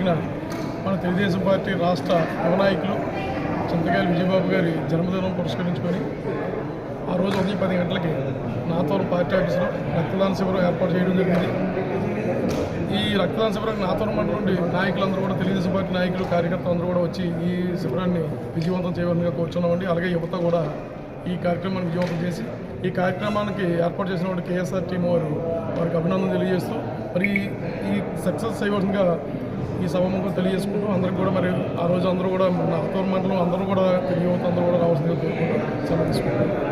జరిగిన మన తెలుగుదేశం పార్టీ రాష్ట్ర యువనాయకులు చింతకాయల విజయబాబు గారి జన్మదినం పురస్కరించుకొని ఆ రోజు ఉదయం పది గంటలకి నాతోలు పార్టీ ఆఫీసులో రక్తదాన శిబిరం ఏర్పాటు చేయడం జరిగింది. ఈ రక్తదాన శిబిరానికి నాతోరం మండలం నుండి నాయకులందరూ కూడా తెలుగుదేశం పార్టీ నాయకులు కార్యకర్తలు అందరూ కూడా వచ్చి ఈ శిబిరాన్ని విజయవంతం చేయవలసిందిగా కూర్చున్నామండి. అలాగే యువత కూడా ఈ కార్యక్రమాన్ని విజయవంతం చేసి ఈ కార్యక్రమానికి ఏర్పాటు చేసినటువంటి కేఎస్ఆర్ టీం వారు వారికి అభినందన తెలియజేస్తూ మరి ఈ సక్సెస్ చేయవలసిందిగా ఈ సభముఖం తెలియజేసుకుంటూ అందరికి కూడా మరి ఆ రోజు అందరూ కూడా మన అత్తూరు మండలం అందరూ కూడా యువత అందరూ కూడా రావాల్సిందిగా కోరుకుంటూ సెలవు తీసుకుంటాం